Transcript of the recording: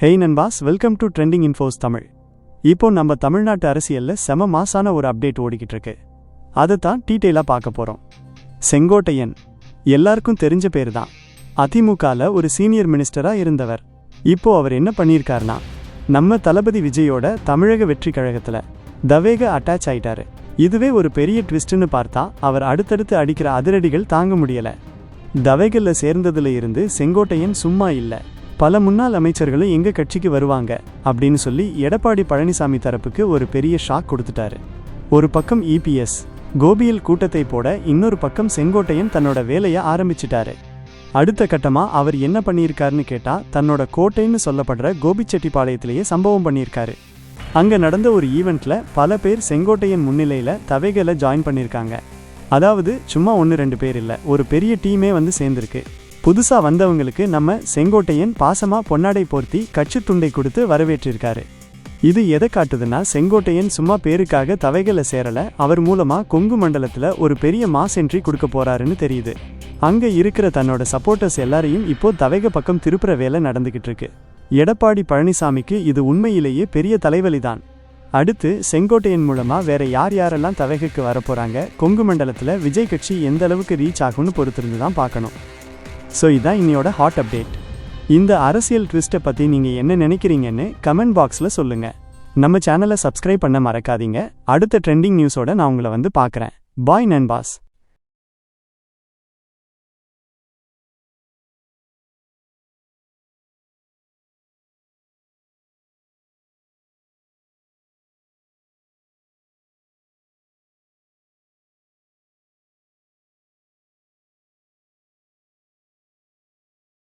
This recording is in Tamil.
Hey நண்பாஸ் welcome to trending infos Tamil. இப்போ நம்ம தமிழ்நாட்டு அரசியல்ல செம மாசான ஒரு அப்டேட் ஓடிக்கிட்டு இருக்கு அதை தான் டீட்டெயிலாக பார்க்க போகிறோம் செங்கோட்டையன் எல்லாருக்கும் தெரிஞ்ச பேர் தான். அதிமுகவில் ஒரு சீனியர் மினிஸ்டராக இருந்தவர். இப்போ அவர் என்ன பண்ணியிருக்காருனா நம்ம தளபதி விஜயோட தமிழக வெற்றி கழகத்தில் தவேக அட்டாச் ஆயிட்டாரு. இதுவே ஒரு பெரிய ட்விஸ்ட்னு பார்த்தா அவர் அடுத்தடுத்து அடிக்கிற அதிரடிகள் தாங்க முடியல. தவைகளில் சேர்ந்ததுல இருந்து செங்கோட்டையன் சும்மா இல்ல. பல முன்னாள் அமைச்சர்களும் எங்கள் கட்சிக்கு வருவாங்க? அப்படின்னு சொல்லி எடப்பாடி பழனிசாமி தரப்புக்கு ஒரு பெரிய ஷாக் கொடுத்துட்டாரு. ஒரு பக்கம் இபிஎஸ் கோபியில் கூட்டத்தை போட இன்னொரு பக்கம் செங்கோட்டையன் தன்னோட வேலையை ஆரம்பிச்சிட்டாரு. அடுத்த கட்டமா அவர் என்ன பண்ணியிருக்காருன்னு கேட்டா தன்னோட கோட்டைன்னு சொல்லப்படுற கோபிச்செட்டிப்பாளையத்திலேயே சம்பவம் பண்ணியிருக்காரு. அங்க நடந்த ஒரு ஈவெண்ட்ல பல பேர் செங்கோட்டையன் முன்னிலையில தவைகளை ஜாயின் பண்ணியிருக்காங்க. அதாவது சும்மா ஒன்று ரெண்டு பேர் இல்லை ஒரு பெரிய டீமே வந்து சேர்ந்துருக்கு. புதுசா வந்தவங்களுக்கு நம்ம செங்கோட்டையன் பாசமா பொன்னாடை போர்த்தி கட்சி துண்டை கொடுத்து வரவேற்றிருக்காரு. இது எதை காட்டுதுன்னா செங்கோட்டையன் சும்மா பேருக்காக தவைகளை சேரல அவர் மூலமா கொங்கு மண்டலத்துல ஒரு பெரிய மாஸ் என்ட்ரி கொடுக்க போறாருன்னு தெரியுது. அங்க இருக்கிற தன்னோட சப்போர்ட்டர்ஸ் எல்லாரையும் இப்போ தவைக பக்கம் திருப்புற வேலை நடந்துகிட்டு இருக்கு. எடப்பாடி பழனிசாமிக்கு இது உண்மையிலேயே பெரிய தலைவலிதான். அடுத்து செங்கோட்டையன் மூலமா வேற யார் யாரெல்லாம் தவைகைக்கு வரப்போறாங்க கொங்கு மண்டலத்துல விஜய் கட்சி எந்த அளவுக்கு ரீச் ஆகும்னு பொறுத்திருந்து தான் பார்க்கணும். ஸோ இதான் இன்னையோட ஹாட் அப்டேட் இந்த அரசியல் ட்விஸ்ட்டை பற்றி நீங்கள் என்ன நினைக்கிறீங்கன்னு கமெண்ட் பாக்ஸில் சொல்லுங்கள் நம்ம சேனலை சப்ஸ்கிரைப் பண்ண மறக்காதீங்க. அடுத்த ட்ரெண்டிங் நியூஸோட நான் உங்களை வந்து பார்க்குறேன். பாய் நண்பாஸ்.